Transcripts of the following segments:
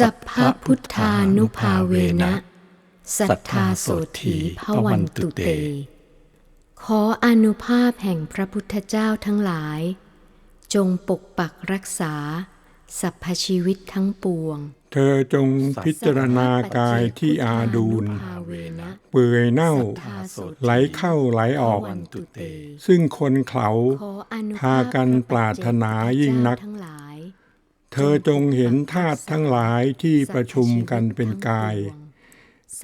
สัพพพุทธานุภาเวนะ สัทธาโสถีพวันตุเต ขออนุภาพแห่งพระพุทธเจ้าทั้งหลาย จงปกปักรักษาสัพพชีวิตทั้งปวง เธอจงพิจารณากายที่อาดูลภาเวนะเปื่อยเน่าสัทธาโสถีไหลเข้าไหลออกวันตุเตซึ่งคนเขาขออนุภาพพากันปรารถนายิ่งนักทั้งหลาย เธอจงเห็นธาตุทั้งหลายที่ประชุมกันเป็นกาย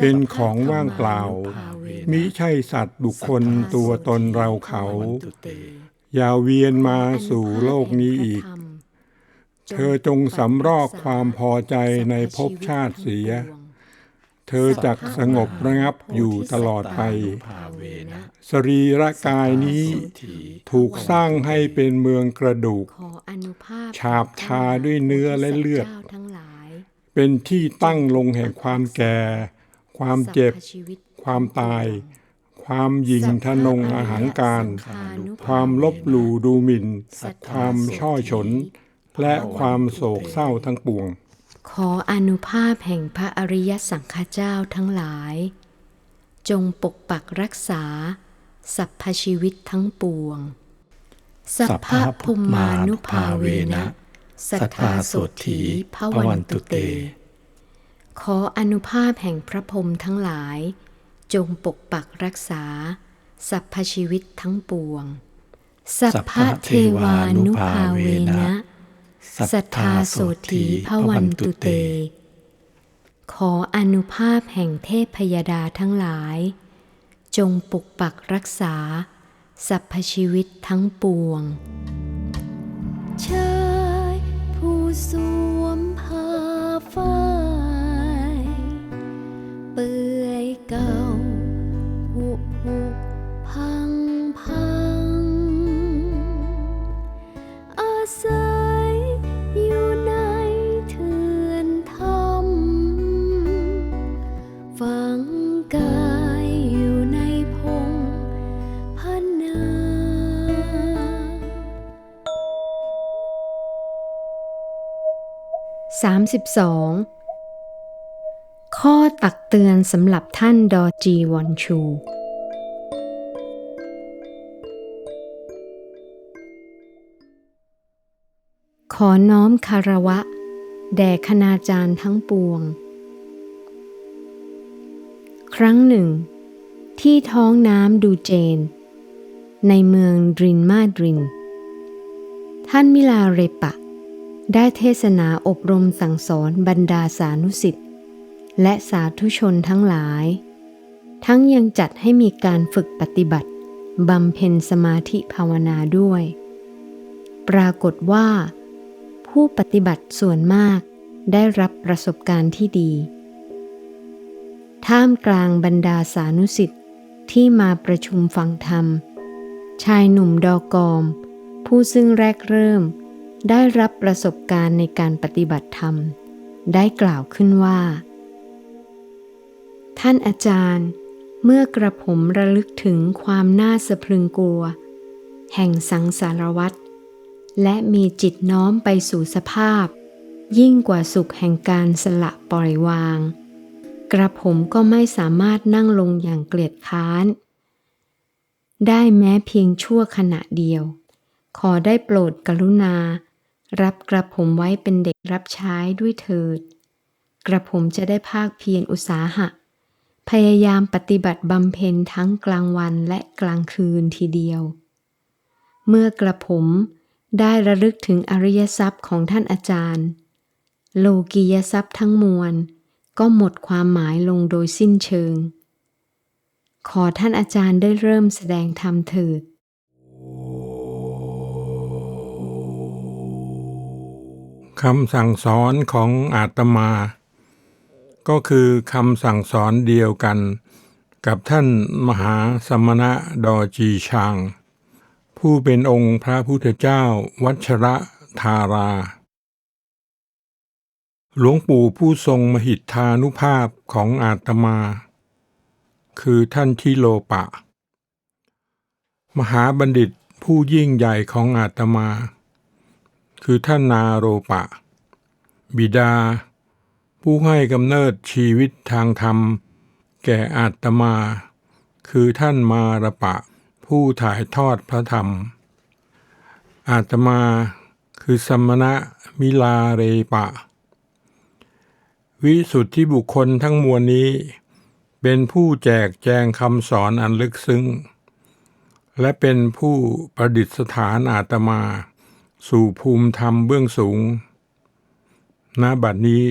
เป็นของว่างเปล่า มิใช่สัตว์บุคคลตัวตนเราเขา อย่าเวียนมาสู่โลกนี้อีก เธอจงสำรอกความพอใจในภพชาติเสีย เธอจักสงบระงับอยู่ตลอดไป สรีระกายนี้ถูกสร้างให้เป็นเมืองกระดูก ฉาบทาด้วยเนื้อและเลือด เป็นที่ตั้งลงแห่งความแก่ ความเจ็บ ความตาย ความหยิ่งทะนงอาหังการ ความลบหลู่ดูหมิ่น ความช่อฉน และความโศกเศร้าทั้งปวง ขออนุภาพแห่งพระอริยสังฆเจ้าทั้งหลาย จงปกปักรักษา สัพพชีวิตทั้งปวง สัพพะพุมานุภาเวนะ สัทธาโสถีพวันตุเต ขออนุภาพแห่งพระพรมทั้งหลาย จงปกปักรักษา สัพพชีวิตทั้งปวง สัพพะเทวานุภาเวนะ สัทธาโสถีพวันตุเต ขออนุภาพแห่งเทพพยดาทั้งหลาย จงปกปักรักษาสัพพชีวิตทั้งปวง ชายผู้สว 32 ข้อตักเตือนสำหรับท่านดอจีวอนชู ขอน้อมคารวะ แด่คณาจารย์ทั้งปวง ครั้งหนึ่ง ที่ท้องน้ำดูเจน ในเมืองดรินมาดริน ท่านมิลาเรปะ ได้เทศนาอบรมสั่งสอนบรรดาสานุสิทธิ์และสาธุชนทั้งหลาย ทั้งยังจัดให้มีการฝึกปฏิบัติบำเพ็ญสมาธิภาวนาด้วย ปรากฏว่า ผู้ปฏิบัติส่วนมากได้รับประสบการณ์ที่ดี ท่ามกลางบรรดาสานุสิทธิ์ที่มาประชุมฟังธรรม ชายหนุ่มดอกอม ผู้ซึ่งแรกเริ่ม ได้รับประสบการณ์ในการปฏิบัติธรรม ได้กล่าวขึ้นว่า ท่านอาจารย์ เมื่อกระผมระลึกถึงความน่าสะพรึงกลัว แห่งสังสารวัฏและมีจิตน้อมไปสู่สภาพ ยิ่งกว่าสุขแห่งการสละปล่อยวาง กระผมก็ไม่สามารถนั่งลงอย่างเกลียดค้าน ได้แม้เพียงชั่วขณะเดียว ขอได้โปรดกรุณา รับกระผมไว้เป็นเด็กรับใช้ด้วยเถิด กระผมจะได้ภาคเพียรอุตสาหะ พยายามปฏิบัติบำเพ็ญทั้งกลางวันและกลางคืนทีเดียว เมื่อกระผมได้ระลึกถึงอริยทรัพย์ของท่านอาจารย์ โลกียทรัพย์ทั้งมวล ก็หมดความหมายลงโดยสิ้นเชิง ขอท่านอาจารย์ได้เริ่มแสดงธรรมเถิด คำสั่งสอนของอาตมา ก็คือคำสั่งสอนเดียวกัน กับท่านมหาสมณะดอจีชาง ผู้เป็นองค์พระพุทธเจ้าวัชระธารา หลวงปู่ผู้ทรงมหิทธานุภาพของอาตมา คือท่านทิโลปะ มหาบัณฑิตผู้ยิ่งใหญ่ของอาตมา คือท่านนาโรปะ บิดา ผู้ให้กำเนิดชีวิตทางธรรม แก่อาตมา คือท่านมาระปะ ผู้ถ่ายทอดพระธรรม อาตมาคือสมณะมิลาเรปะ วิสุทธิบุคคลทั้งมวลนี้ เป็นผู้แจกแจงคำสอนอันลึกซึ้ง และเป็นผู้ประดิษฐานอาตมา สู่ภูมิธรรมเบื้องสูงณบัดนี้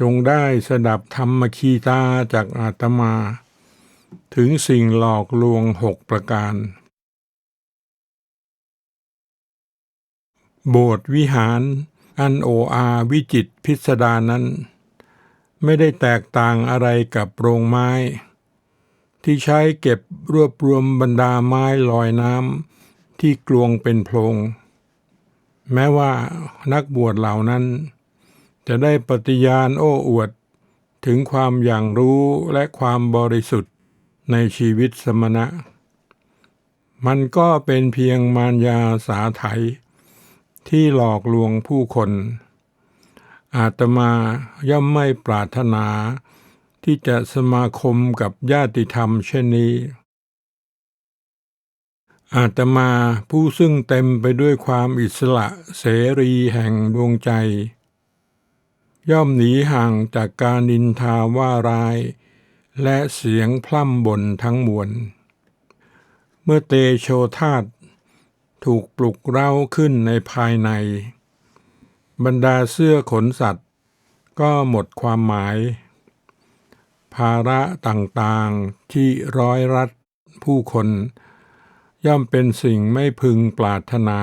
จงได้สดับธรรมคีตาจากอาตมา ถึงสิ่งหลอกลวงหกประการ โบสถ์วิหารอันโออาวิจิตพิสดารนั้น ไม่ได้แตกต่างอะไรกับโรงไม้ ที่ใช้เก็บรวบรวมบรรดาไม้ลอยน้ำที่กลวงเป็นโพรง แม้ว่านักบวชเหล่านั้น จะได้ปฏิญาณโอ้อวดถึงความอย่างรู้และความบริสุทธิ์ในชีวิตสมณะ มันก็เป็นเพียงมารยาสาไถที่หลอกลวงผู้คน อาตมาย่อมไม่ปรารถนาที่จะสมาคมกับญาติธรรมเช่นนี้ อาตมาผู้ซึ่งเต็มไปด้วยความอิสระเสรีแห่งดวงใจ ย่อมหนีห่างจากการนินทาว่าร้าย และเสียงพล่ำบ่นทั้งมวล เมื่อเตโชธาตถูกปลุกเร้าขึ้นในภายใน บรรดาเสื้อขนสัตว์ ก็หมดความหมาย ภาระต่างๆที่ร้อยรัดผู้คน ย่อมเป็นสิ่งไม่พึงปรารถนา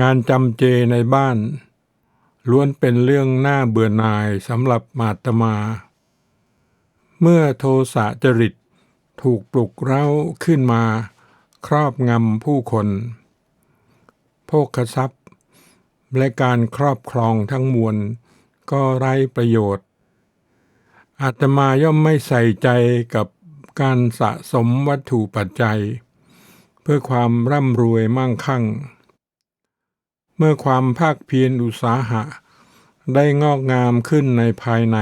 งานจำเจในบ้าน ล้วนเป็นเรื่องน่าเบื่อหน่ายสำหรับมาตมา เมื่อโทสะจริตถูกปลุกเร้าขึ้นมา ครอบงำผู้คน โภคทรัพย์ และการครอบครองทั้งมวลก็ไร้ประโยชน์ อาตมาย่อมไม่ใส่ใจกับการสะสมวัตถุปัจจัย พื่อความร่ำรวยมั่งคั่ง เมื่อความภาคเพียรอุตสาหะ ได้งอกงามขึ้นในภายใน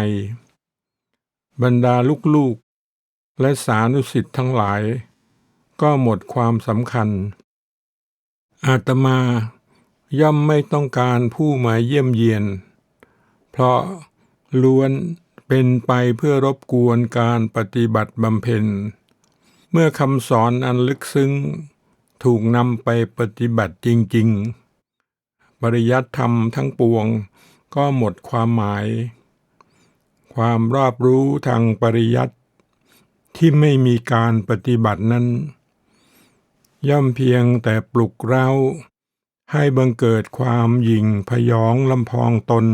บรรดาลูกๆ และสานุสิทธิ์ทั้งหลาย ก็หมดความสำคัญ อาตมาย่อมไม่ต้องการผู้มาเยี่ยมเยียน เพราะล้วนเป็นไปเพื่อรบกวนการปฏิบัติบำเพ็ญเมื่อคำสอนอันลึกซึ้ง ถูกนำไปปฏิบัติจริง ๆ ปริยัติธรรมทั้งปวงก็หมดความหมาย ความรอบรู้ทางปริยัติที่ไม่มีการปฏิบัตินั้น ย่อมเพียงแต่ปลุกเร้า ให้บังเกิดความหยิ่งพยองลำพองตน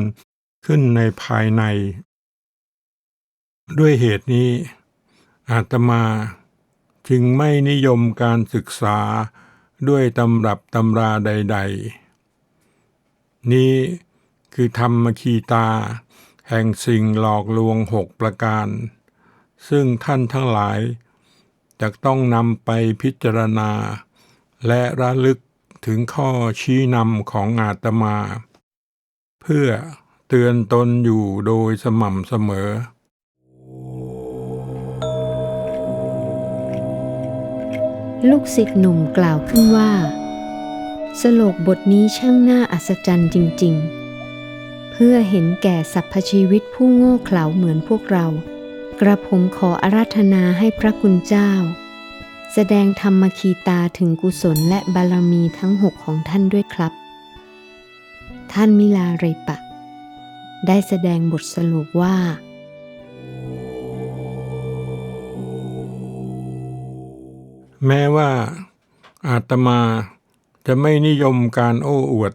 ขึ้นในภายใน ด้วยเหตุนี้อาตมา จึงไม่นิยมการศึกษาด้วยตำรับตำราใด ๆ นี้คือธรรมคีตา แห่งสิ่งหลอกลวงหกประการ ซึ่งท่านทั้งหลายจะต้องนำไปพิจารณา และระลึกถึงข้อชี้นำของอาตมา เพื่อเตือนตนอยู่โดยสม่ำเสมอ ลูกศิษย์หนุ่มกล่าวขึ้นว่า สโลกบทนี้ช่างน่าอัศจรรย์จริง ๆ เพื่อเห็นแก่สรรพชีวิตผู้โง่เขลาเหมือนพวกเรา กระผมขออาราธนาให้พระคุณเจ้า แสดงธรรมคีตาถึงกุศลและบารมีทั้งหกของท่านด้วยครับ ท่านมิลาเรปะ ได้แสดงบทสรุปว่า แม้ว่าอาตมาจะไม่นิยมการโอ้อวด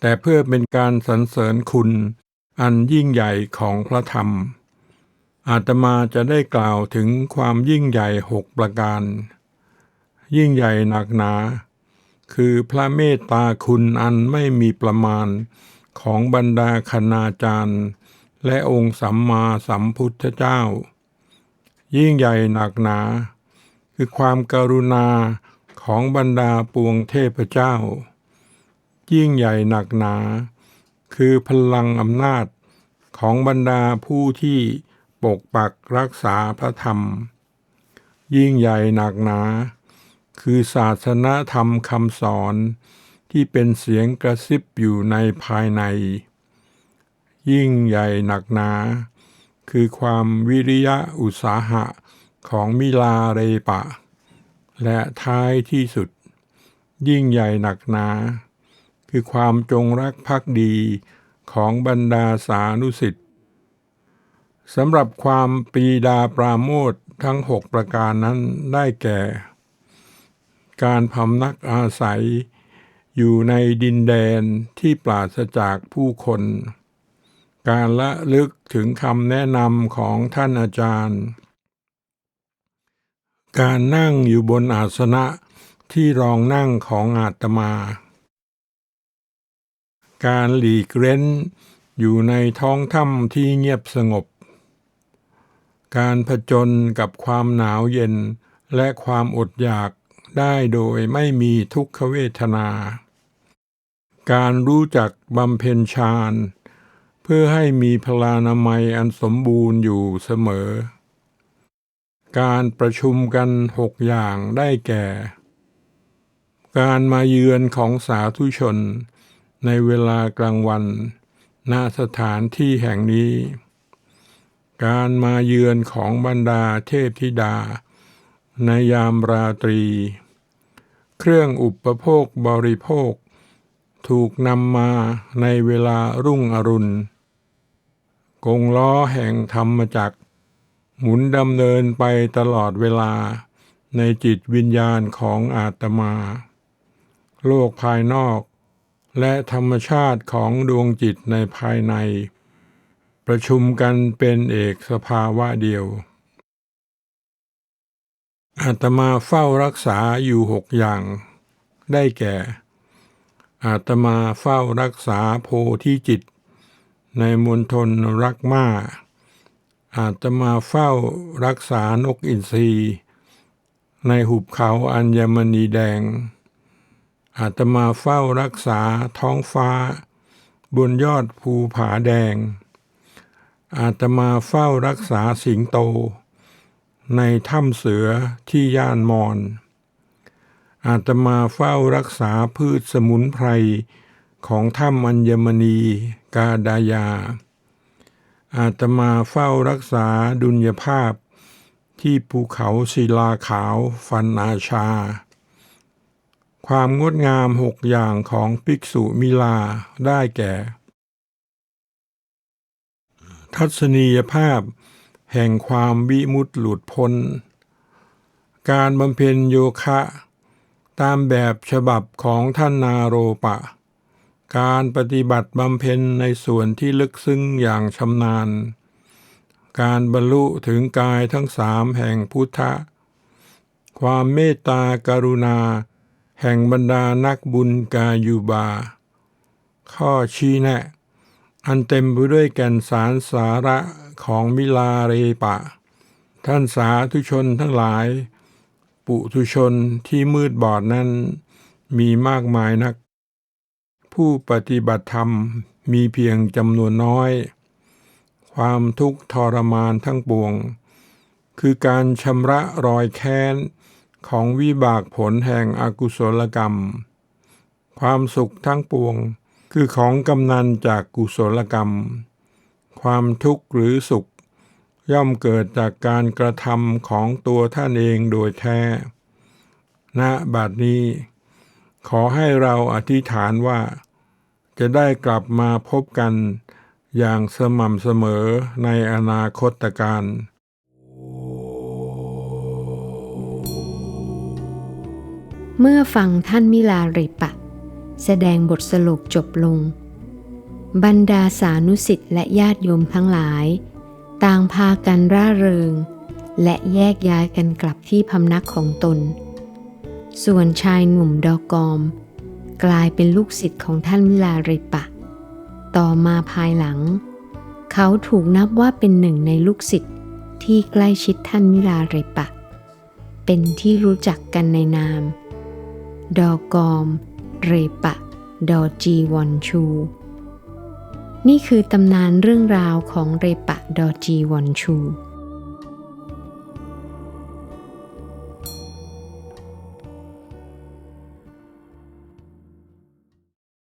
แต่เพื่อเป็นการสรรเสริญคุณอันยิ่งใหญ่ของพระธรรม อาตมาจะได้กล่าวถึงความยิ่งใหญ่หกประการ ยิ่งใหญ่หนักหนา คือพระเมตตาคุณอันไม่มีประมาณของบรรดาคณาจารย์ และองค์สัมมาสัมพุทธเจ้า ยิ่งใหญ่หนักหนา คือความการุณาของบรรดาปวงเทพเจ้า ยิ่งใหญ่หนักหนา คือพลังอำนาจของบรรดาผู้ที่ปกปักรักษาพระธรรม ยิ่งใหญ่หนักหนา คือศาสนธรรมคำสอนที่เป็นเสียงกระซิบอยู่ในภายใน ยิ่งใหญ่หนักหนา คือความวิริยะอุตสาหะ ของมิลาเรปะ และท้ายที่สุด ยิ่งใหญ่หนักหนา คือความจงรักภักดีของบรรดาสานุสิทธิ์สำหรับความปีดาปราโมททั้งหกประการนั้นได้แก่ การพำนักอาศัย อยู่ในดินแดนที่ปราศจากผู้คน การละลึกถึงคำแนะนำของท่านอาจารย์ การนั่งอยู่บนอาสนะที่รองนั่งของอาตมา การหลีกเร้นอยู่ในท้องถ้ำที่เงียบสงบ การผจญกับความหนาวเย็นและความอดอยากได้โดยไม่มีทุกขเวทนา การรู้จักบำเพ็ญฌานเพื่อให้มีพลานามัยอันสมบูรณ์อยู่เสมอ การประชุมกันหกอย่างได้แก่ การมาเยือนของสาธุชน ในเวลากลางวัน ณสถานที่แห่งนี้ การมาเยือนของบรรดาเทพธิดา ในยามราตรี เครื่องอุปโภคบริโภค ถูกนำมาในเวลารุ่งอรุณกงล้อแห่งธรรมจักร หมุนดำเนินไปตลอดเวลา ในจิตวิญญาณของอาตมา โลกภายนอก และธรรมชาติของดวงจิตในภายใน ประชุมกันเป็นเอกสภาวะเดียวอาตมาเฝ้ารักษาอยู่หกอย่าง ได้แก่ อาตมาเฝ้ารักษาโพธิจิต ในมณฑลรักมา อาตมาเฝ้ารักษานกอินทรีในหุบเขาอัญมณีแดง อาตมาเฝ้ารักษาท้องฟ้า บนยอดภูผาแดง อาตมาเฝ้ารักษาสิงโต ในถ้ำเสือที่ย่านมอนอาตมาเฝ้ารักษาพืชสมุนไพรของถ้ำอัญมณีกาดายา อาตมาเฝ้ารักษาดุลยภาพ ที่ภูเขาศิลาขาวฟันอาชา ความงดงามหกอย่างของภิกษุมิลาได้แก่ ทัศนียภาพแห่งความวิมุตติหลุดพ้น การบำเพ็ญโยคะ ตามแบบฉบับของท่านนาโรปะ การปฏิบัติบำเพ็ญในส่วนที่ลึกซึ้งอย่างชำนาญ การบรรลุถึงกายทั้งสามแห่งพุทธะ ความเมตตากรุณา แห่งบรรดานักบุญกายูบา ข้อชี้แนะ อันเต็มไปด้วยแก่นสารสาระของมิลาเรปะ ท่านสาธุชนทั้งหลาย ปุถุชนที่มืดบอดนั้นมีมากมายนัก ผู้ปฏิบัติธรรมมีเพียงจำนวนน้อย ความทุกข์ทรมานทั้งปวง คือการชำระรอยแค้น ของวิบากผลแห่งอกุศลกรรม ความสุขทั้งปวง คือของกำนันจากกุศลกรรม ความทุกข์หรือสุข ย่อมเกิดจากการกระทำของตัวท่านเองโดยแท้ณบัดนี้ ขอให้เราอธิษฐานว่า จะได้กลับมาพบกันอย่างสม่ำเสมอในอนาคตการเมื่อฟังท่านมิลาริปะ แสดงบทสรุปจบลง บรรดาสานุสิทธิ์และญาติโยมทั้งหลาย ต่างพากันร่าเริง และแยกย้ายกันกลับที่พำนักของตน ส่วนชายหนุ่มดอกอม กลายเป็นลูกศิษย์ของท่านมิลาริปะ ต่อมาภายหลัง เขาถูกนับว่าเป็นหนึ่งในลูกศิษย์ที่ใกล้ชิดท่านมิลาริปะ เป็นที่รู้จักกันในนาม ดอกอม เรปะ ดอจีวอนชู นี่คือตำนานเรื่องราวของเรปะดอจีวอนชู